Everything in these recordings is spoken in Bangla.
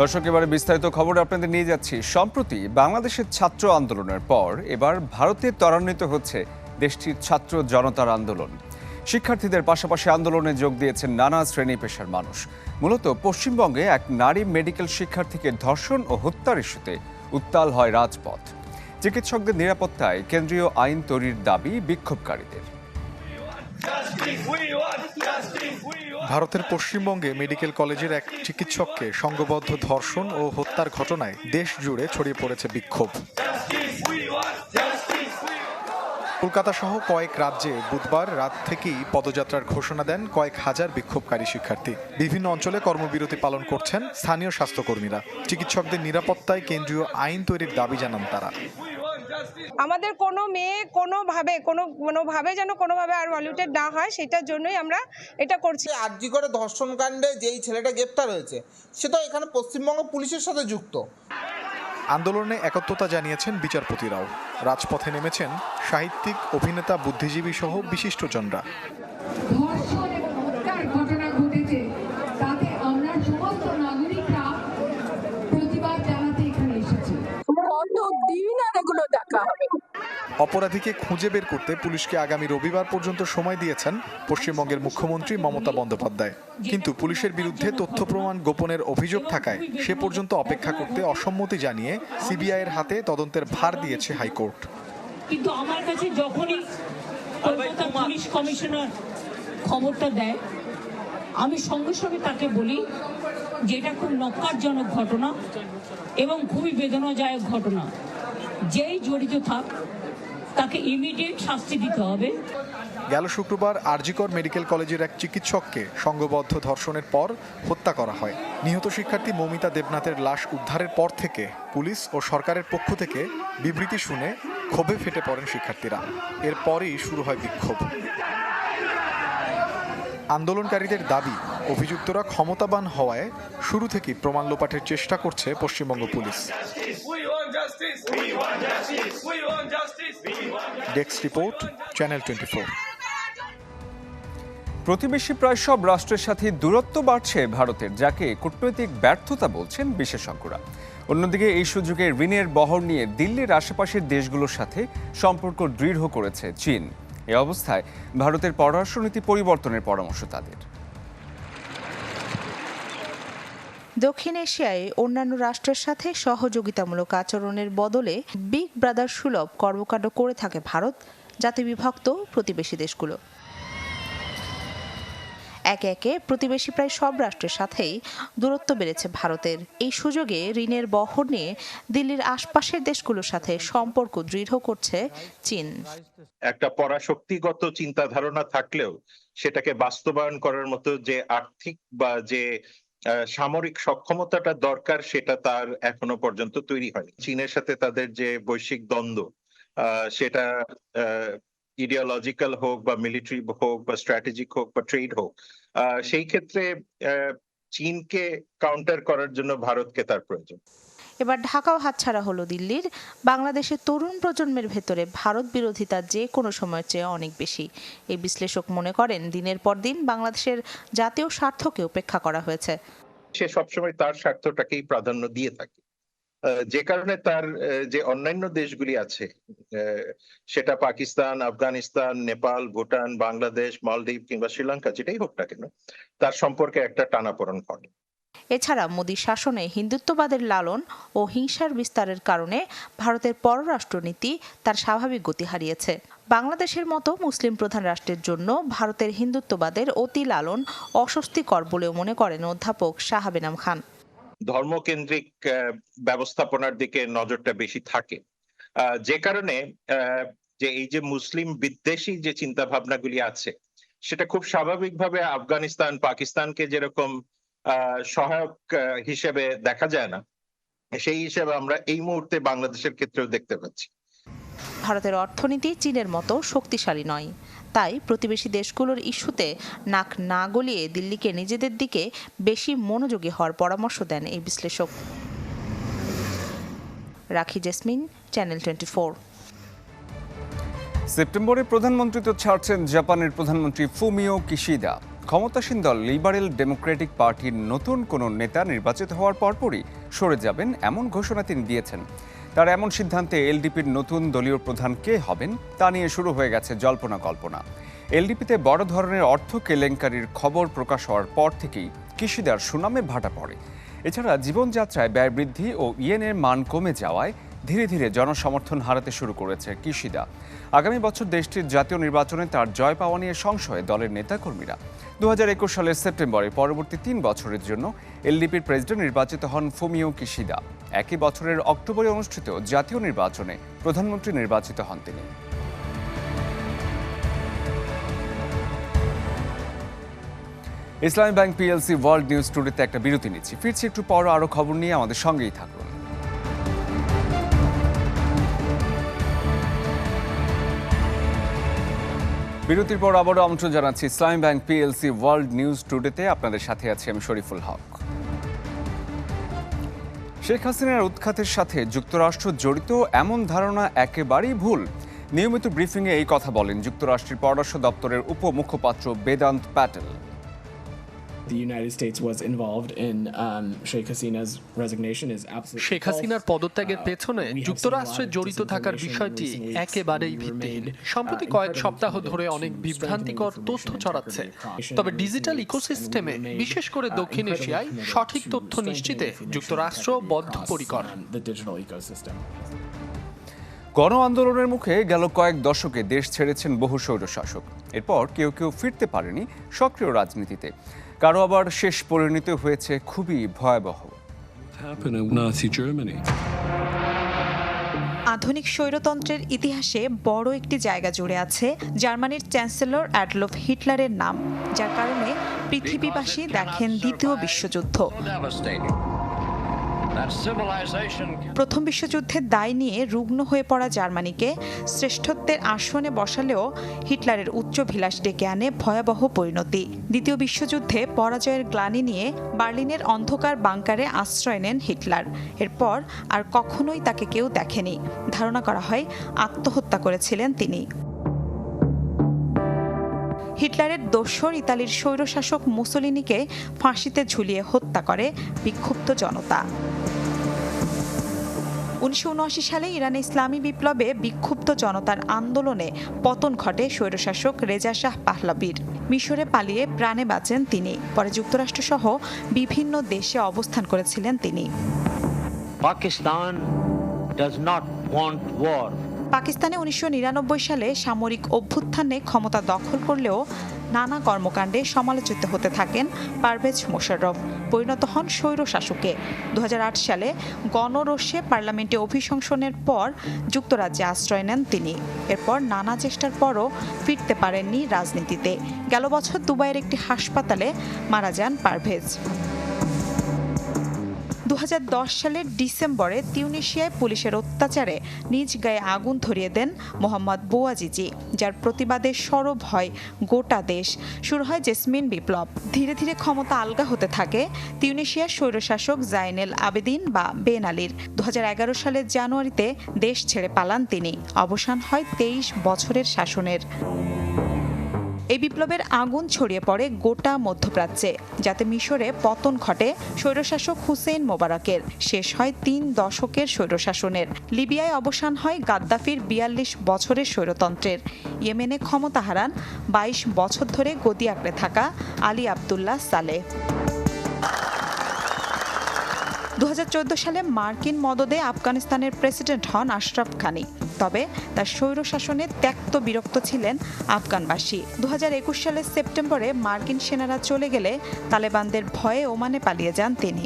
দর্শক, এবারে বিস্তারিত খবর আপনাদের নিয়ে যাচ্ছি। সম্প্রতি বাংলাদেশের ছাত্র আন্দোলনের পর এবার ভারতে ত্বরান্বিত হচ্ছে দেশটির ছাত্র জনতার আন্দোলন। শিক্ষার্থীদের পাশাপাশি আন্দোলনে যোগ দিয়েছেন নানা শ্রেণি পেশার মানুষ। মূলত পশ্চিমবঙ্গে এক নারী মেডিকেল শিক্ষার্থীকে ধর্ষণ ও হত্যার ইস্যুতে উত্তাল হয় রাজপথ। চিকিৎসকদের নিরাপত্তায় কেন্দ্রীয় আইন তৈরির দাবি বিক্ষোভকারীদের। ভারতের পশ্চিমবঙ্গে মেডিকেল কলেজের এক চিকিৎসককে সংঘবদ্ধ ধর্ষণ ও হত্যার ঘটনায় দেশ জুড়ে ছড়িয়ে পড়েছে বিক্ষোভ। কলকাতা সহ কয়েক রাজ্যে বুধবার রাত থেকেই পদযাত্রার ঘোষণা দেন কয়েক হাজার বিক্ষোভকারী শিক্ষার্থী। বিভিন্ন অঞ্চলে কর্মবিরতি পালন করছেন স্থানীয় স্বাস্থ্যকর্মীরা। চিকিৎসকদের নিরাপত্তায় কেন্দ্রীয় আইন তৈরির দাবি জানান তারা। আমাদের কোনো মেয়ে কোনোভাবে কোনো কোনোভাবে যেন কোনোভাবে আর ভলিউটেড না হয় সেটার জন্যই আমরা এটা করছি। আরজি করে ধর্ষণকাণ্ডে যেই ছেলেটা গ্রেপ্তার হয়েছে সে তো এখানে পশ্চিমবঙ্গ পুলিশের সাথে যুক্ত। আন্দোলনে একত্রতা জানিয়েছেন বিচারপতিরাও। রাজপথে নেমেছেন সাহিত্যিক অভিনেতা বুদ্ধিজীবী সহ বিশিষ্টজনরা। অপরাধীকে খুঁজে বের করতে পুলিশকে আগামী রবিবার পর্যন্ত সময় দিয়েছেন পশ্চিমবঙ্গের মুখ্যমন্ত্রী মমতা বন্দ্যোপাধ্যায়। কিন্তু পুলিশের বিরুদ্ধে তথ্য প্রমাণ গোপনের অভিযোগ থাকায় সে পর্যন্ত অপেক্ষা করতে অসম্মতি জানিয়ে সিবিআইয়ের হাতে তদন্তের ভার দিয়েছে হাইকোর্ট। কিন্তু আমার কাছে যখনই পুলিশ কমিশনার খবরটা দেয়, আমি সঙ্গে সঙ্গে তাকে বলি যে এটা খুব নক্কারজনক ঘটনা এবং খুবই বেদনাদায়ক ঘটনা। যেই জড়িত থাক তাকে ইমিডিয়েট শাস্তি দিতে হবে। গেল শুক্রবার আরজিকর মেডিকেল কলেজের এক চিকিৎসককে সংঘবদ্ধ ধর্ষণের পর হত্যা করা হয়। নিহত শিক্ষার্থী মমিতা দেবনাথের লাশ উদ্ধারের পর থেকে পুলিশ ও সরকারের পক্ষ থেকে বিবৃতি শুনে ক্ষোভে ফেটে পড়েন শিক্ষার্থীরা। এরপরই শুরু হয় বিক্ষোভ। আন্দোলনকারীদের দাবি অভিযুক্তরা ক্ষমতাবান হওয়ায় শুরু থেকেই প্রমাণ লোপাটের চেষ্টা করছে Paschimbanga police. Desk report channel twenty প্রতিবেশী প্রায় সব রাষ্ট্রের সাথে দূরত্ব বাড়ছে ভারতের, যাকে কূটনৈতিক ব্যর্থতা বলছেন বিশেষজ্ঞরা। অন্যদিকে এই সুযোগে ঋণের বহর নিয়ে দিল্লির আশেপাশের দেশগুলোর সাথে সম্পর্ক দৃঢ় করেছে চীন। এ অবস্থায় ভারতের পররাষ্ট্রনীতি পরিবর্তনের পরামর্শ তাদের। দক্ষিণ এশিয়ায় অন্যান্য রাষ্ট্রের সাথে সহযোগিতামূলক আচরণের বদলে বিগ ব্রাদার সুলভ কর্মকাণ্ড করে থাকে ভারত যাতে বিভক্ত প্রতিবেশী দেশগুলো। একে একে প্রতিবেশী প্রায় সব রাষ্ট্রের সাথেই দূরত্ব বেড়েছে ভারতের। এই সুযোগে ঋণের বহর নিয়ে দিল্লির আশপাশের দেশগুলোর সাথে সম্পর্ক দৃঢ় করছে চীন। একটা পরাশক্তিগত চিন্তা ধারণা থাকলেও সেটাকে বাস্তবায়ন করার মতো যে আর্থিক বা যে সামরিক সক্ষমতাটা দরকার, সেটা তার এখনও পর্যন্ত তৈরি হয়নি। চীনের সাথে তাদের যে বৈশ্বিক দ্বন্দ্ব সেটা ইডিওলজিক্যাল হোক বা মিলিটারি হোক বা স্ট্র্যাটেজিক হোক বা ট্রেড হোক সেই ক্ষেত্রে চীনকে কাউন্টার করার জন্য ভারতকে তার প্রয়োজন। এবার ঢাকাও হাতছাড়া হলো দিল্লির। বাংলাদেশের তরুণ প্রজন্মের ভেতরে ভারত বিরোধিতা যে কোনো সময়ের চেয়ে অনেক বেশি। এই বিশ্লেষক মনে করেন, দিনের পর দিন বাংলাদেশের জাতীয় স্বার্থকে উপেক্ষা করা হয়েছে। সে সবসময় তার স্বার্থটাকেই প্রাধান্য দিয়ে থাকে। যে কারণে তার যে অন্যান্য দেশগুলি আছে সেটা পাকিস্তান, আফগানিস্তান, নেপাল, ভুটান, বাংলাদেশ, মালদ্বীপ কিংবা শ্রীলঙ্কা, যেটাই হোক না কেন, তার সম্পর্কে একটা টানাপোড়েন ঘটে এছাড়া মোদী শাসনে হিন্দুত্ববাদের লালন ও হিংসার বিস্তারের কারণে ভারতের পররাষ্ট্রনীতি তার স্বাভাবিক গতি হারিয়েছে। বাংলাদেশের মতো মুসলিম প্রধান রাষ্ট্রের জন্য ভারতের হিন্দুত্ববাদের অতি লালন অস্বস্তিকর বলেও মনে করেন অধ্যাপক শাহাবেনাম খান। ধর্মকেন্দ্রিক ব্যবস্থাপনার দিকে নজরটা বেশি থাকে। যে কারণে যে এই যে মুসলিম বিদ্বেষী যে চিন্তা ভাবনাগুলি আছে, সেটা খুব স্বাভাবিকভাবে আফগানিস্তান, পাকিস্তানকে যেরকম সহায়ক হিসেবে দেখা যায় না। সেই হিসেবে আমরা এই মুহূর্তে বাংলাদেশের ক্ষেত্রেও দেখতে পাচ্ছি। ভারতের অর্থনীতি চীনের মতো শক্তিশালী নয়। তাই প্রতিবেশী দেশগুলোর ইস্যুতে নাক না গলিয়ে দিল্লিকে নিজেদের দিকে বেশি মনোযোগী হওয়ার পরামর্শ দেন এই বিশ্লেষক। রাখি জেসমিন চ্যানেল টোয়েন্টি সেপ্টেম্বরে প্রধানমন্ত্রী তো ছাড়ছেন জাপানের প্রধানমন্ত্রী ফুমিও কিশিদা। ক্ষমতাসীন দল লিবারেল ডেমোক্রেটিক পার্টির নতুন কোনো নেতা নির্বাচিত হওয়ার পরপরই সরে যাবেন এমন ঘোষণা তিনি দিয়েছেন। তার এমন সিদ্ধান্তে এলডিপির নতুন দলীয় প্রধান কে হবেন তা নিয়ে শুরু হয়ে গেছে জল্পনা কল্পনা। এলডিপিতে বড় ধরনের অর্থ কেলেঙ্কারির খবর প্রকাশ হওয়ার পর থেকেই কৃষিদার সুনামে ভাটা পড়ে। এছাড়া জীবনযাত্রায় ব্যয় বৃদ্ধি ও ইয়েনের মান কমে যাওয়ায় ধীরে ধীরে জনসমর্থন হারাতে শুরু করেছে কৃষিদা আগামী বছর দেশটির জাতীয় নির্বাচনে তার জয় পাওয়া নিয়ে সংশয়ে দলের নেতাকর্মীরা। দু হাজার একুশ সালের সেপ্টেম্বরে পরবর্তী তিন বছরের জন্য এলডিপির প্রেসিডেন্ট নির্বাচিত হন ফুমিও কিশিদা। একই বছরের অক্টোবরে অনুষ্ঠিত জাতীয় নির্বাচনে প্রধানমন্ত্রী নির্বাচিত হন তিনি। Islami bank PLC world news টুডেতে একটা বিরতি নিচ্ছি। ফিরছি একটু পর আরও খবর নিয়ে আমাদের সঙ্গেই থাকুন। বিরতির পর আবারও আমন্ত্রণ জানাচ্ছি Islami bank PLC world news টুডেতে। আপনাদের সাথে আছি আমি শরীফুল হক। শেখ হাসিনার উৎখাতের সাথে যুক্তরাষ্ট্র জড়িত এমন ধারণা একেবারেই ভুল। নিয়মিত ব্রিফিংয়ে এই কথা বলেন যুক্তরাষ্ট্রের পররাষ্ট্র দপ্তরের উপমুখপাত্র Vedanta Patel. The United States was involved in um, Sheikh Hasina's resignation is absolutely Sheikh হাসিনার. পদত্যাগের Uh, পেছনে যুক্তরাষ্ট্রের জড়িত থাকার বিষয়টি একেবারেই ভিত্তিহীন uh, সম্প্রতি কয়েক সপ্তাহ ধরে অনেক বিভ্রান্তিকর তথ্য ছড়াচ্ছে তবে ডিজিটাল ইকোসিস্টেমে বিশেষ করে uh, দক্ষিণ এশিয়ায় সঠিক তথ্য নিশ্চিতে যুক্তরাষ্ট্র বদ্ধপরিকর um, the digital ecosystem. গণ আন্দোলনের মুখে গেল কয়েক দশকে দেশ ছেড়েছেন বহু স্বৈরশাসক এরপর কেউ কেউ ফিরতে পারেনি সক্রিয় রাজনীতিতে কারও আবার শেষ পরিণতি হয়েছে খুবই ভয়াবহ. আধুনিক স্বৈরতন্ত্রের ইতিহাসে বড় একটি জায়গা জুড়ে আছে জার্মানির চ্যান্সেলর অ্যাডলফ হিটলারের নাম যার কারণে পৃথিবীবাসী দেখেন দ্বিতীয় বিশ্বযুদ্ধ। প্রথম বিশ্বযুদ্ধের দায় নিয়ে রুগ্ন হয়ে পড়া জার্মানিকে শ্রেষ্ঠত্বের আসনে বসালেও হিটলারের উচ্চভিলাষ ডেকে আনে ভয়াবহ পরিণতি। দ্বিতীয় বিশ্বযুদ্ধে পরাজয়ের গ্লানি নিয়ে বার্লিনের অন্ধকার বাংকারে আশ্রয় নেন হিটলার। এরপর আর কখনোই তাকে কেউ দেখেনি। ধারণা করা হয় আত্মহত্যা করেছিলেন তিনি। হিটলারের দোসর ইতালির স্বৈরশাসক মুসোলিনিকে ফাঁসিতে ঝুলিয়ে হত্যা করে বিক্ষুব্ধ জনতা। উনিশশো সালে ইরানে ইসলামী বিপ্লবে বিক্ষুব্ধ জনতার আন্দোলনে পতন ঘটে স্বৈরশাসক রেজা শাহ পাহলাবির মিশরে পালিয়ে প্রাণে বাঁচেন তিনি। পরে যুক্তরাষ্ট্রসহ বিভিন্ন দেশে অবস্থান করেছিলেন তিনি। Pakistan does not want war. পাকিস্তানে উনিশশো নিরানব্বই সালে সামরিক অভ্যুত্থানে ক্ষমতা দখল করলেও নানা কর্মকাণ্ডে সমালোচিত হতে থাকেন পারভেজ মোশাররফ। পরিণত হন স্বৈর শাসকে। দু হাজার আট সালে গণরোষে পার্লামেন্টে অভিশংসনের পর যুক্তরাজ্যে আশ্রয় নেন তিনি। এরপর নানা চেষ্টার পরও ফিরতে পারেননি রাজনীতিতে। গেল বছর দুবাইয়ের একটি হাসপাতালে মারা যান পারভেজ। দু হাজার দশ সালের ডিসেম্বরে তিউনিশিয়ায় পুলিশের অত্যাচারে নিজ গায়ে আগুন ধরিয়ে দেন মোহাম্মদ বোয়াজিজি, যার প্রতিবাদে সরব হয় গোটা দেশ। শুরু হয় জেসমিন বিপ্লব। ধীরে ধীরে ক্ষমতা আলগা হতে থাকে তিউনিশিয়ার স্বৈরশাসক জাইনেল আবেদিন বা বেন আলীর। দু হাজার এগারো সালের জানুয়ারিতে দেশ ছেড়ে পালান তিনি। অবসান হয় তেইশ বছরের শাসনের। এই বিপ্লবের আগুন ছড়িয়ে পড়ে গোটা মধ্যপ্রাচ্যে, যাতে মিশরে পতন ঘটে স্বৈরশাসক হুসেইন মোবারকের। শেষ হয় তিন দশকের স্বৈরশাসনের। লিবিয়ায় অবসান হয় গাদ্দাফির বিয়াল্লিশ বছরের স্বৈরতন্ত্রের। ইয়েমেনে ক্ষমতা হারান বাইশ বছর ধরে গদি আঁকড়ে থাকা আলী আবদুল্লাহ সালেহ। দু হাজার চৌদ্দ সালে মার্কিন মদদে আফগানিস্তানের প্রেসিডেন্ট হন আশরাফ খানি। তবে তার স্বৈরশাসনে ত্যক্ত বিরক্ত ছিলেন আফগানবাসী। দু হাজার একুশ সালের সেপ্টেম্বরে মার্কিন সেনারা চলে গেলে তালেবানদের ভয়ে ওমানে পালিয়ে যান তিনি।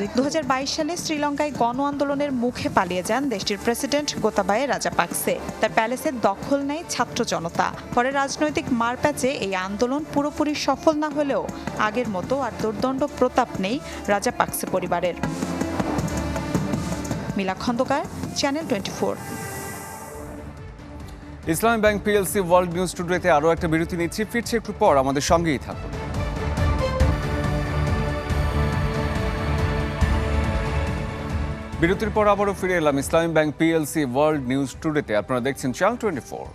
দু হাজার বাইশ সালে শ্রীলঙ্কায় গণ আন্দোলনের মুখে পালিয়ে যান দেশটির প্রেসিডেন্ট গোতাবায়ে রাজাপাকসে। তার প্যালেসের দখল নেয় ছাত্র জনতা। পরে রাজনৈতিক মারপ্যাচে এই আন্দোলন পুরোপুরি সফল না হলেও আগের মতো আর দুর্দণ্ড প্রতাপ নেই রাজাপাকসে পরিবারের। Mila Khandakar channel twenty Islami bank PLC world news টুডেতে আরও একটা বিরতি নিচ্ছি। ফিরছি একটু পর। আমাদের সঙ্গেই থাকুন। বিরতির পর আবারও ফিরে এলাম Islami bank PLC world news টুডেতে আপনারা দেখছেন চ্যানেল টোয়েন্টি ফোর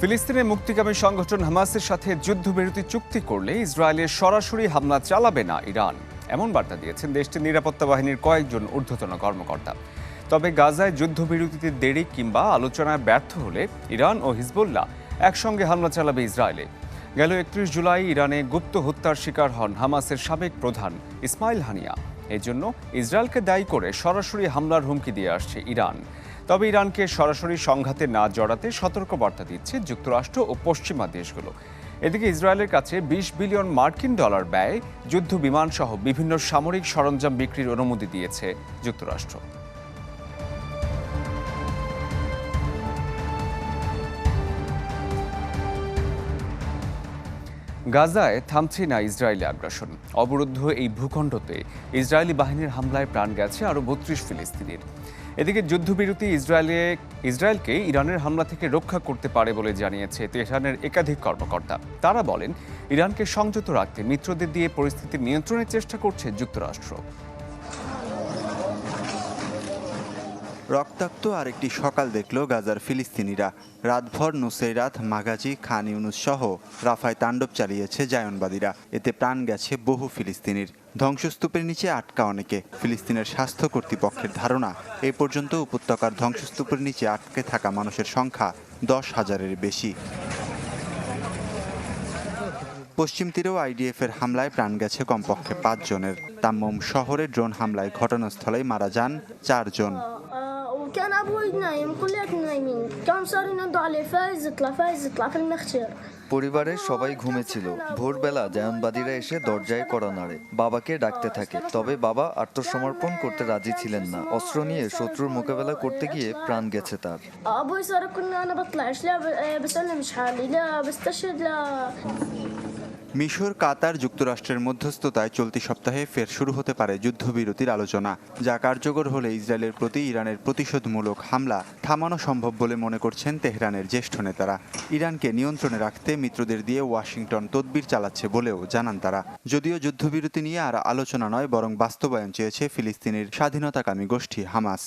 ফিলিস্তিনের মুক্তিকামী সংগঠন হামাসের সাথে যুদ্ধবিরতি চুক্তি করলে ইসরায়েলের সরাসরি হামলা চালাবে না ইরান। এমন বার্তা দিয়েছেন দেশটির নিরাপত্তা বাহিনীর কয়েকজন ঊর্ধ্বতন কর্মকর্তা। তবে গাজায় যুদ্ধবিরতিতে দেরি কিংবা আলোচনায় ব্যর্থ হলে ইরান ও হিজবুল্লাহ একসঙ্গে হামলা চালাবে ইসরায়েলে। গেল একত্রিশ জুলাই ইরানে গুপ্ত হত্যার শিকার হন হামাসের সাবেক প্রধান ইসমাইল হানিয়া। এই জন্য ইসরায়েলকে দায়ী করে সরাসরি হামলার হুমকি দিয়ে আসছে ইরান। তবে ইরানকে সরাসরি সংঘাতে না জড়াতে সতর্কবার্তা দিচ্ছে যুক্তরাষ্ট্র ও পশ্চিমা দেশগুলো। এদিকে ইসরায়েলের কাছে বিশ বিলিয়ন মার্কিন ডলার ব্যয়, যুদ্ধ বিমানসহ বিভিন্ন সামরিক সরঞ্জাম বিক্রির অনুমতি দিয়েছে যুক্তরাষ্ট্র। গাজায় থামছে না ইসরায়েলি আগ্রাসন। অবরুদ্ধ এই ভূখণ্ডতে ইসরায়েলি বাহিনীর হামলায় প্রাণ গেছে আরও বত্রিশ ফিলিস্তিনির। এদিকে যুদ্ধবিরতি ইসরায়েলে, ইসরায়েলকে ইরানের হামলা থেকে রক্ষা করতে পারে বলে জানিয়েছে তেহরানের একাধিক কর্মকর্তা। তারা বলেন, ইরানকে সংযত রাখতে মিত্রদের দিয়ে পরিস্থিতি নিয়ন্ত্রণের চেষ্টা করছে যুক্তরাষ্ট্র। রক্তাক্ত আরেকটি সকাল দেখল গাজার ফিলিস্তিনিরা। রাতভর নুসেরাত মাগাজি, খান ইউনুস সহ রাফায় তাণ্ডব চালিয়েছে জায়নবাদীরা। এতে প্রাণ গেছে বহু ফিলিস্তিনির। ধ্বংসস্তূপের নিচে আটকা অনেকে। ফিলিস্তিনের স্বাস্থ্য কর্তৃপক্ষের ধারণা, এ পর্যন্ত উপত্যকার ধ্বংসস্তূপের নিচে আটকে থাকা মানুষের সংখ্যা দশ হাজারের বেশি। পশ্চিম তীরেও আইডিএফ এর হামলায় প্রাণ গেছে কমপক্ষে পাঁচ জনের। তাম্মম শহরে ড্রোন হামলায় ঘটনাস্থলেই মারা যান চারজন। وكان ابوي نايم كلياتنا نايمين كان صار ينادوا عليه فايز اطلع فايز اطلع في المخشر পরিবারের সবাই ঘুমেছিল ভোরবেলা জায়নবাদীরা এসে দরজায় কড়া নাড়ে বাবাকে ডাকতে থাকে তবে বাবা আত্মসমর্পণ করতে রাজি ছিলেন না অস্ত্র নিয়ে শত্রুর মোকাবেলা করতে গিয়ে প্রাণ গেছে তার ابوي صار كنا انا بطلعش لا ب- بسلمش حالي لا بستشهد لا মিশর, কাতার যুক্তরাষ্ট্রের মধ্যস্থতায় চলতি সপ্তাহে ফের শুরু হতে পারে যুদ্ধবিরতির আলোচনা, যা কার্যকর হলে ইসরায়েলের প্রতি ইরানের প্রতিশোধমূলক হামলা থামানো সম্ভব বলে মনে করছেন তেহরানের জ্যেষ্ঠ নেতারা। ইরানকে নিয়ন্ত্রণে রাখতে মিত্রদের দিয়ে ওয়াশিংটন তদবির চালাচ্ছে বলেও জানান তারা। যদিও যুদ্ধবিরতি নিয়ে আর আলোচনা নয়, বরং বাস্তবায়ন চেয়েছে ফিলিস্তিনের স্বাধীনতাকামী গোষ্ঠী হামাস।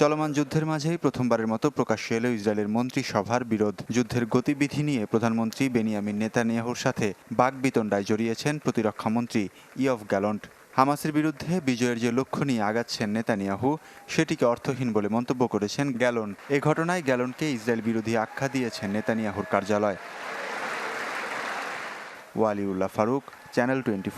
চলমান যুদ্ধের মাঝেই প্রথমবারের মতো প্রকাশ্যে এলো ইসরায়েলের মন্ত্রিসভার বিরোধ। যুদ্ধের গতিবিধি নিয়ে প্রধানমন্ত্রী বেনিয়ামিন নেতানিয়াহুর সাথে বাগবিতণ্ডায় জড়িয়েছেন প্রতিরক্ষা মন্ত্রী ইয়ফ গ্যালন্ট। হামাসের বিরুদ্ধে বিজয়ের যে লক্ষ্য নিয়ে আগাচ্ছেন নেতানিয়াহু, সেটিকে অর্থহীন বলে মন্তব্য করেছেন গ্যালন এ ঘটনায় গ্যালনকে ইসরায়েল বিরোধী আখ্যা দিয়েছেন নেতানিয়াহুর কার্যালয়। Waliullah Faruk, channel twenty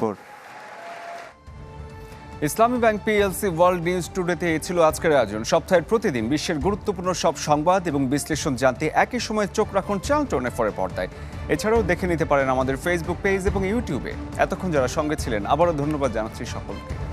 Islami bank PLC world news টুডেতে ছিল আজকের আয়োজন। সপ্তাহের প্রতিদিন বিশ্বের গুরুত্বপূর্ণ সব সংবাদ এবং বিশ্লেষণ জানতে একই সময় চোখ রাখুন চ্যানেল টোনে ফরে পর্দায়। এছাড়াও দেখে নিতে পারেন আমাদের ফেসবুক পেজ এবং ইউটিউবে এতক্ষণ যারা সঙ্গে ছিলেন, আবারও ধন্যবাদ জানাচ্ছি সকলকে।